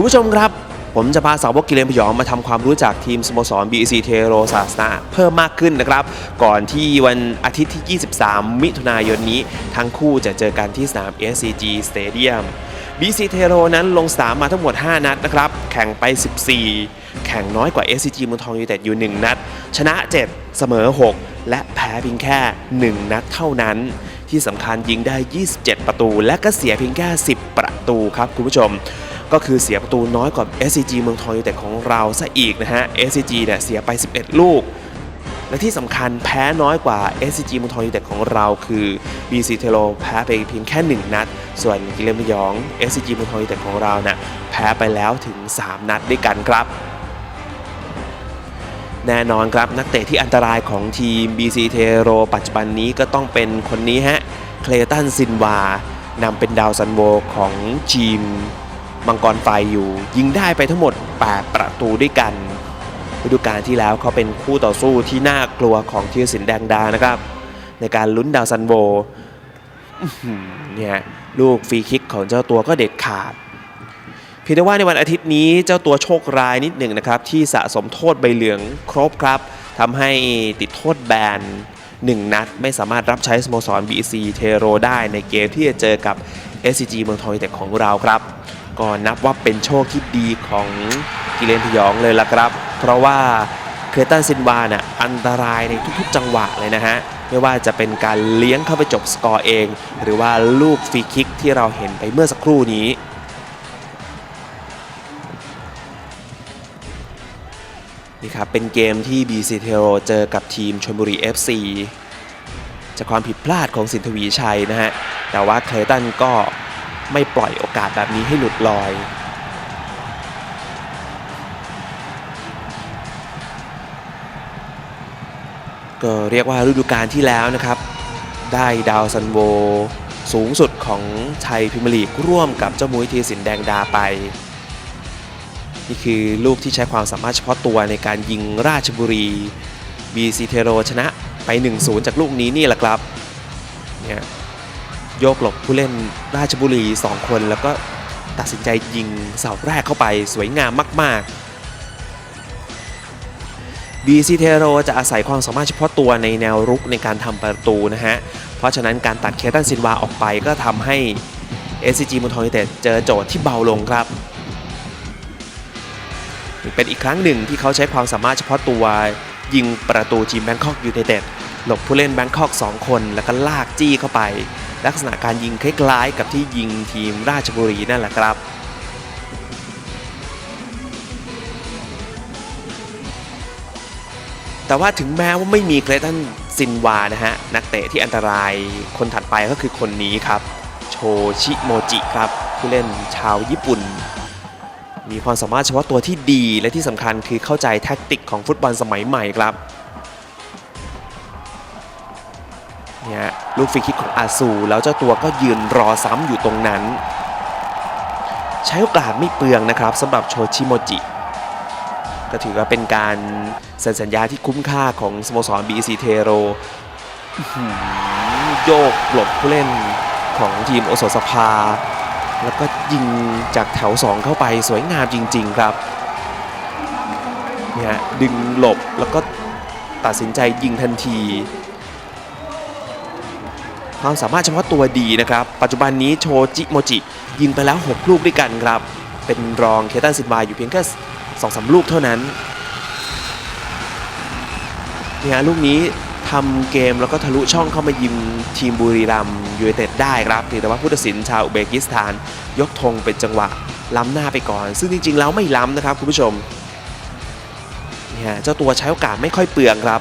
คุณผู้ชมครับ ผมจะพาสาวกกิเลนพยองมาทำความรู้จักทีมสโมสร BEC เทโรศาสนาเพิ่มมากขึ้นนะครับ ก่อนที่วันอาทิตย์ที่ 23 มิถุนายนนี้ ทั้งคู่จะเจอกันที่สนาม SCG Stadium BC เทโรนั้นลงสนามมาทั้งหมด 5 นัดนะครับ แข่งไป 14 แข่งน้อยกว่า SCG เมืองทองยูเต็ดอยู่ 1 นัด ชนะ 7 เสมอ 6 และแพ้เพียงแค่ 1 นัดเท่านั้น ที่สำคัญยิงได้ 27 ประตู และก็เสียเพียงแค่ 10 ประตูครับคุณผู้ชม ก็คือเสียประตูน้อยกว่า SCG เมืองทองยูเต็ดของเราซะอีกนะฮะ SCG เนี่ยเสียไป 11 ลูก และที่สำคัญแพ้น้อยกว่า SCG เมืองทองยูเต็ดของเราคือ BC เทโลแพ้ไปเพียงแค่ 1 นัด ส่วนกิเลนพยอง SCG เมืองทองยูเต็ดของเรานะ่ะแพ้ไปแล้วถึง 3 นัดด้วยกันครับแน่นอนครับนักเตะที่อันตรายของทีม BC เทโรปัจจุบันนี้ก็ต้องเป็นคนนี้ฮะ เคลตันซินวานำเป็นดาวซันโวของทีม มังกรไฟอยู่ ยิงได้ไปทั้งหมด 8 ประตูด้วยกันฤดูกาลที่แล้วเขาเป็นคู่ต่อสู้ที่น่ากลัวของทีรสินแดงดานะครับ ในการลุ้นดาวซันโวอื้อหือเนี่ยลูกฟรีคิกของเจ้าตัวก็เด็ดขาดเพียงแต่ว่าในวันอาทิตย์นี้เจ้าตัวโชคร้ายนิดหนึ่งนะครับ ที่สะสมโทษใบเหลืองครบครับทำให้ติดโทษแบน1 นัดไม่สามารถรับใช้สโมสร BC เทโรได้ในเกมที่จะเจอกับ SCG เมืองทองยูเต็ดของเราครับ ก็นับว่าเป็นโชคที่ดีของกิเลนพยองเลยล่ะครับ เพราะว่าเคตันซินวาน่ะอันตรายในทุกๆ จังหวะเลยนะฮะ ไม่ว่าจะเป็นการเลี้ยงเข้าไปจบสกอร์เอง หรือว่าลูกฟรีคิกที่เราเห็นไปเมื่อสักครู่นี้นี่ครับเป็นเกมที่ BC t e r o เจอกับทีมชลบุรี FC จากความผิดพลาดของสินทวีชัยนะฮะ แต่ว่าเคลตันก็ ไม่ปล่อยโอกาสแบบนี้ให้หลุดลอยก็เรียกว่าฤดูกาลที่แล้วนะครับ ได้ดาวซันโว สูงสุดของไทยพิมลีกร่วมกับเจ้ามุ้ยทีสินแดงดาไป นี่คือลูกที่ใช้ความสามารถเฉพาะตัวในการยิงราชบุรี BC เทโรชนะไป 1-0 จากลูกนี้นี่แหละครับเนี่ย โยกหลบผู้เล่นราชบุรี 2 คน แล้วก็ตัดสินใจยิงเสาแรกเข้าไปสวยงามมากๆ BC เทโรจะอาศัยความสามารถเฉพาะตัวในแนวรุกในการทำประตูนะฮะ เพราะฉะนั้นการตัดเคตันซินวาออกไปก็ทำให้ SCG มุนทองยูเต็ดเจอโจทย์ที่เบาลงครับ เป็นอีกครั้งหนึ่งที่เขาใช้ความสามารถเฉพาะตัวยิงประตูทีมแบงคอกยูไนเต็ดหลบผู้เล่นแบงคอก 2 คน แล้วก็ลากจี้เข้าไป ลักษณะการยิงคล้ายๆ กับที่ยิงทีมราชบุรีนั่นแหละครับแต่ว่าถึงแม้ว่าไม่มีเคลตันซินวานะฮะ นักเตะที่อันตรายคนถัดไปก็คือคนนี้ครับ โชชิโมจิครับ ผู้เล่นชาวญี่ปุ่น มีความสามารถเฉพาะตัวที่ดีและที่สำคัญคือเข้าใจแท็กติกของฟุตบอลสมัยใหม่ครับ เนี่ยลูกฟรีคิกของอาซู แล้วเจ้าตัวก็ยืนรอซ้ำอยู่ตรงนั้น ใช้โอกาสไม่เปลืองนะครับสำหรับโชชิโมจิ ก็ถือว่าเป็นการเซ็นสัญญาที่คุ้มค่าของสโมสร BC เทโรโยกหลบผู้เล่นของทีมโอโซสภา แล้วก็ยิงจากแถว 2 เข้าไปสวยงามจริง ๆ ครับเนี่ยดึงหลบแล้วก็ตัดสินใจยิงทันที ความสามารถเฉพาะตัวดีนะครับ ปัจจุบันนี้โชจิโมจิ ยิงไปแล้ว 6 ลูกด้วยกันครับ เป็นรองเคตันซินวาอยู่เพียงแค่สองสามลูกเท่านั้นเนี่ยลูกนี้ทำเกมแล้วก็ทะลุช่องเข้ามายิงทีมบุรีรัมย์ยูไนเต็ดได้ครับแต่ว่าผู้ตัดสินชาวอุเบกิสถาน ยกธงเป็นจังหวะล้ำหน้าไปก่อน ซึ่งจริง ๆ แล้วไม่ล้ำนะครับคุณผู้ชมเนี่ยเจ้าตัวใช้โอกาสไม่ค่อยเปลืองครับ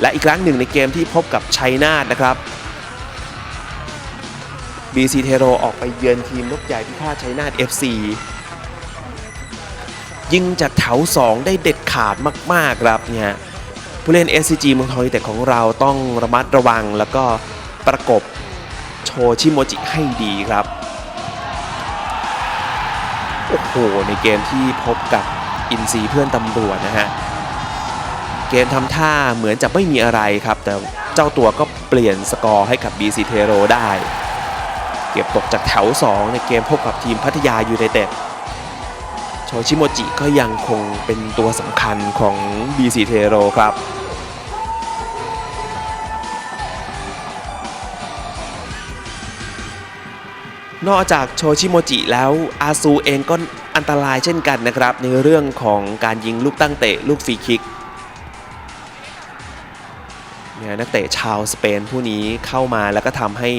และอีกครั้งหนึ่งในเกมที่พบกับชัยนาทนะครับ BC เทโรออกไปเยือนทีมนกใหญ่พิฆาตชัยนาท FC ยิงจากแถว 2 ได้เด็ดขาดมาก ๆ ครับเนี่ยผู้เล่น SCG เมืองทองยูเต็ดของเราต้องระมัดระวังแล้วก็ประกบโชชิโมจิให้ดีครับ โอ้โห ในเกมที่พบกับอินซีเพื่อนตำรวจนะฮะ เกมทำท่าเหมือนจะไม่มีอะไรครับ แต่เจ้าตัวก็เปลี่ยนสกอร์ให้กับ BC เทโรได้ เก็บตกจากแถว 2 ในเกมพบกับทีมพัทยายูไนเต็ดโชชิโมจิก็ยังคงเป็นตัวสำคัญของ BC t e r o ครับนอกจากโชชิโมจิแล้วอาซูเองก็อันตรายเช่นกันนะครับ ในเรื่องของการยิงลูกตั้งเตะลูกฟรีคิกเนี่ยนักเตะชาวสเปนผู้นี้เข้ามาแล้วก็ทำให้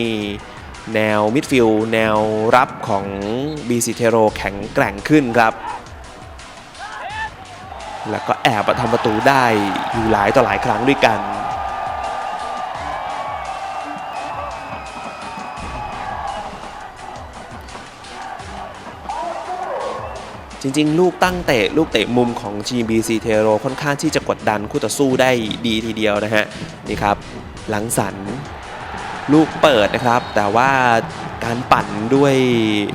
แนวมิดฟิลด์แนวรับของ BC t e r o แข็งแกร่งขึ้นครับ แล้วก็แอบทำประตูได้อยู่หลายต่อหลายครั้งด้วยกันจริงๆ ลูกตั้งเตะลูกเตะมุมของ GBC t e r o ค่อนข้างที่จะกดดันคู่ต่อสู้ได้ดีทีเดียวนะฮะ นี่ครับ หลังสัน ลูกเปิดนะครับ แต่ว่าการปั่นด้วย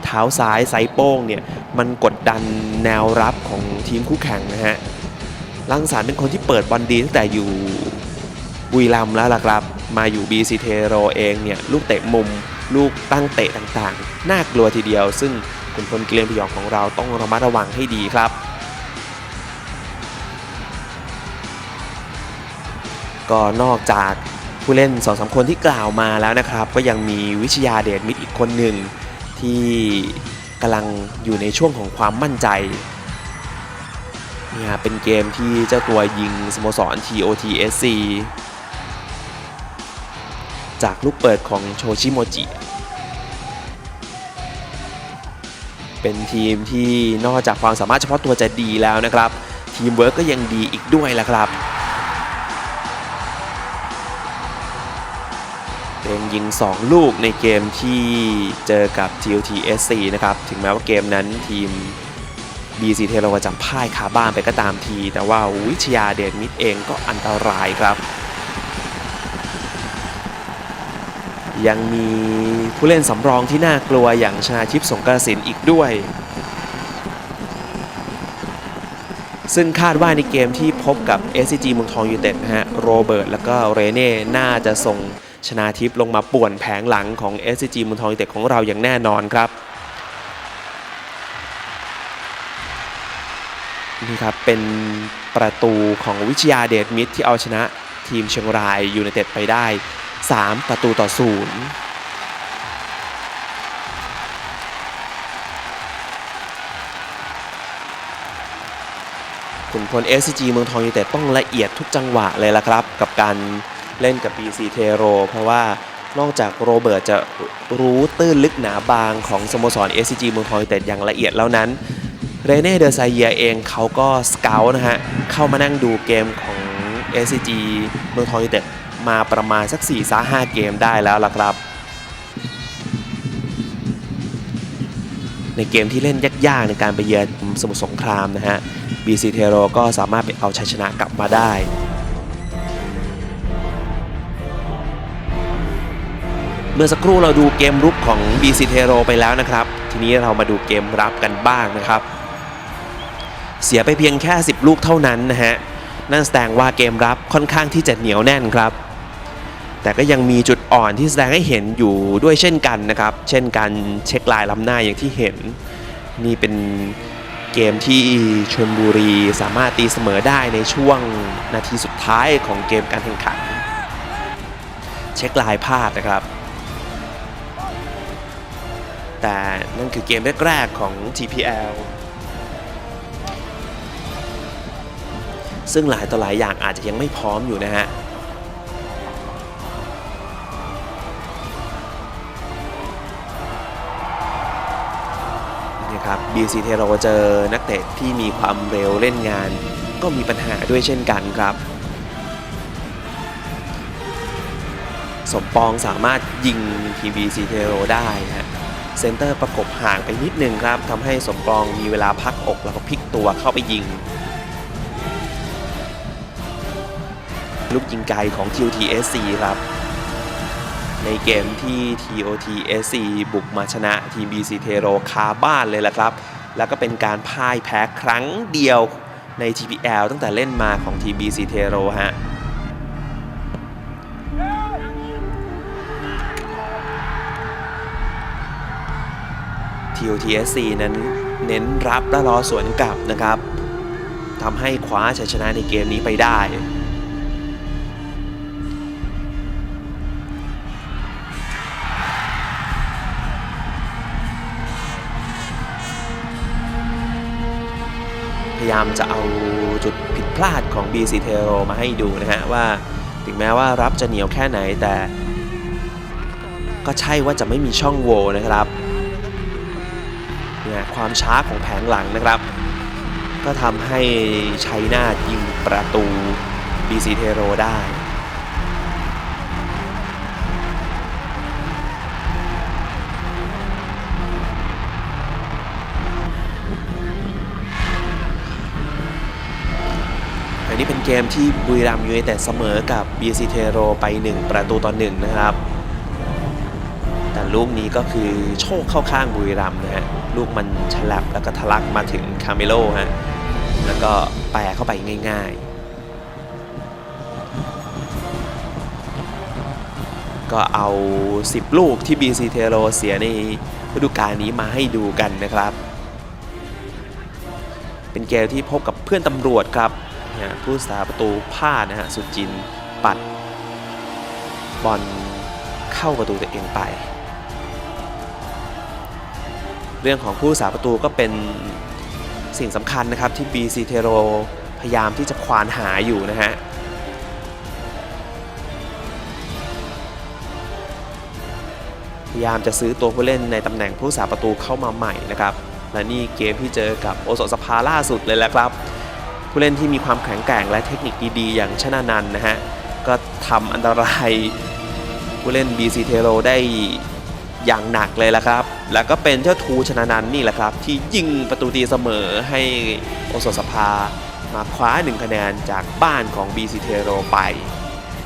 เท้าซ้ายไซโป้งเนี่ยมันกดดันแนวรับของทีมคู่แข่งนะฮะลังสารเป็นคนที่เปิดบอลดีตั้งแต่อยู่บุรีรัมแล้วล่ะครับ มาอยู่ BC t e r o เองเนี่ยลูกเตะมุมลูกตั้งเตะต่างๆ น่ากลัวทีเดียว ซึ่งคุณพลเกลียนพยองของเราต้องระมัดระวังให้ดีครับ ก็นอกจาก ผู้เล่น2อสคนที่กล่าวมาแล้วนะครับ ก็ยังมีวิชยาเดชมิตรอีกคนหนึ่งที่กำลังอยู่ในช่วงของความมั่นใจเนี่ยเป็นเกมที่เจ้าตัวยิงสโมสร TOTSC จากลูกเปิดของโชชิโมจิ เป็นทีมที่นอกจากความสามารถเฉพาะตัวจะดีแล้วนะครับ ทีมเวิร์กก็ยังดีอีกด้วยละครับ เป็นยิง 2 ลูกในเกมที่เจอกับ TOTSC นะครับ ถึงแม้ว่าเกมนั้นทีม BC เทโรจะพ่ายคาบ้านไปก็ตามที แต่ว่าวิชยาเดชมิดเองก็อันตรายครับ ยังมีผู้เล่นสำรองที่น่ากลัวอย่างชนาทิพสงกระสินอีกด้วย ซึ่งคาดว่าในเกมที่พบกับ SCG เมืองทองยูเต็ดนะฮะ โรเบิร์ต แล้วก็เรเน่ น่าจะส่ง ชนาทิพย์ลงมาป่วนแผงหลังของ SCG มืองทองยูเต็ดของเราอย่างแน่นอนครับนี่ครับเป็นประตูของวิชยาเดชมิตรที่เอาชนะทีมเชียงรายยูไนเต็ดไปได้ 3 ประตูต่อศูนย์ขุนพล SCG เมืองทองยูไนเต็ดต้องละเอียดทุกจังหวะเลยละครับ กับการ เล่นกับ BC t e r o เพราะว่านอกจากโรเบิร์ตจะรู้ตื้นลึกหนาบางของสโมสร SCG เมืองทองยูเต็ดอย่างละเอียดแล้วนั้น เรเน่เดอไซเยเองเขาก็สเกลนะฮะ เข้ามานั่งดูเกมของ SCG เมืองทองยูเต็ดมาประมาณสัก4 5เกมได้แล้วล่ะครับ ในเกมที่เล่นยากๆในการไปเยือนสมุทรสงครามนะฮะ BC t e r o ก็สามารถไปเอาชัยชนะกลับมาได้ เมื่อสักครู่เราดูเกมรุกของ BC t e r o ไปแล้วนะครับ ทีนี้เรามาดูเกมรับกันบ้างนะครับ เสียไปเพียงแค่ 10 ลูกเท่านั้นนะฮะ นั่นแสดงว่าเกมรับค่อนข้างที่จะเหนียวแน่นครับ แต่ก็ยังมีจุดอ่อนที่แสดงให้เห็นอยู่ด้วยเช่นกันนะครับ เช่นการเช็คลายล้ำหน้าอย่างที่เห็น นี่เป็นเกมที่ชลบุรีสามารถตีเสมอได้ในช่วงนาทีสุดท้ายของเกมการแข่งขัน เช็คลายพลาดนะครับ แต่นั่นคือเกมแรกๆของ TPL ซึ่งหลายต่อหลายอย่างอาจจะยังไม่พร้อมอยู่นะฮะนี่ครับ BC เทโรเจอนักเตะที่มีความเร็วเล่นงาน ก็มีปัญหาด้วยเช่นกันครับ สมปองสามารถยิงทีม BC เทโรได้ฮะ เซนเตอร์ประกบห่างไปนิดนึงครับทำให้สมปองมีเวลาพักอกแล้วก็พลิกตัวเข้าไปยิง ลูกยิงไกลของ TOTSC ครับ ในเกมที่ TOTSC บุกมาชนะทีม BC t e r o คาบ้านเลยล่ะครับ แล้วก็เป็นการพ่ายแพ้ครั้งเดียวใน TPL ตั้งแต่เล่นมาของทีม BC t e r o ฮะ TOTSC นั้นเน้นรับและรอสวนกลับนะครับทำให้คว้าชัยชนะในเกมนี้ไปได้พยายามจะเอาจุดผิดพลาดของ BC t e r o มาให้ดูนะฮะว่าถึงแม้ว่ารับจะเหนียวแค่ไหนแต่ ก็ใช่ว่าจะไม่มีช่องโหว่นะครับ นี่ยความช้าของแผงหลังนะครับ ก็ทำให้ชัยนาทยิงประตู BC t e r o ได้อันนี้เป็นเกมที่บุรีรัมย์ยูไนเต็ดเสมอกับ BC t e r o ไป 1 ประตูต่อ1นะครับ แต่ลูกนี้ก็คือโชคเข้าข้างบุรีรัมย์นะฮะ ลูกมันฉลับแล้วก็ทะลักมาถึงคาเมโลฮะแล้วก็แปะเข้าไปง่ายๆ ก็เอา 10 ลูกที่ BC t e r o เสียในฤดูกาลนี้มาให้ดูกันนะครับ เป็นเกมที่พบกับเพื่อนตำรวจครับผู้สาประตูพลาดนะฮะสุจินปัดบอลเข้าประตูตัวเองไป เรื่องของผู้สาประตูก็เป็นสิ่งสำคัญนะครับที่ BC t e r o พยายามที่จะควานหาอยู่นะฮะพยายามจะซื้อตัวผู้เล่นในตำแหน่งผู้สาประตูเข้ามาใหม่นะครับ และนี่เกมที่เจอกับโอสถสภาล่าสุดเลยแหละครับ ผู้เล่นที่มีความแข็งแกร่งและเทคนิคดีๆ อย่างชนะนันนะฮะก็ทำอันตรายผู้เล่น BC t e r o ได้ อย่างหนักเลยละครับ แล้วก็เป็นเจ้าทูชนะนันนี่แหละครับ ที่ยิงประตูตีเสมอให้โอสถสภา มาคว้า1คะแนนจากบ้านของ BC t e r o ไป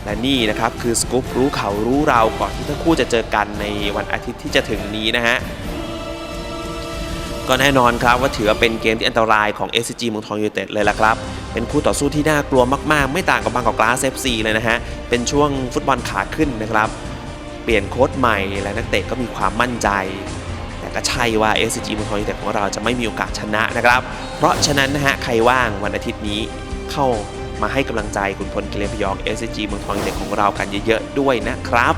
และนี่นะครับคือสกู๊ปรู้เขารู้เราก่อนที่ทั้งคู่จะเจอกันในวันอาทิตย์ที่จะถึงนี้นะฮะก็แน่นอนครับว่าถือว่าเป็นเกมที่อันตรายของ SCG เมืองทองยูเต็ดเลยละครับ เป็นคู่ต่อสู้ที่น่ากลัวมากๆ ไม่ต่างกับบางกอกกลาส FC เลยนะฮะ เป็นช่วงฟุตบอลขาขึ้นนะครับ เปลี่ยนโค้ดใหม่และนักเตะก็มีความมั่นใจ แต่ก็ใช่ว่า s อ g เมืองทองยูไนเต็ดของเราจะไม่มีโอกาสชนะนะครับ เพราะฉะนั้นนะฮะใครว่างวันอาทิตย์นี้เข้ามาให้กำลังใจคุณพลเกลียนพยอง s อ g เมืองทองยูไนเต็ดของเรากันเยอะๆด้วยนะครับ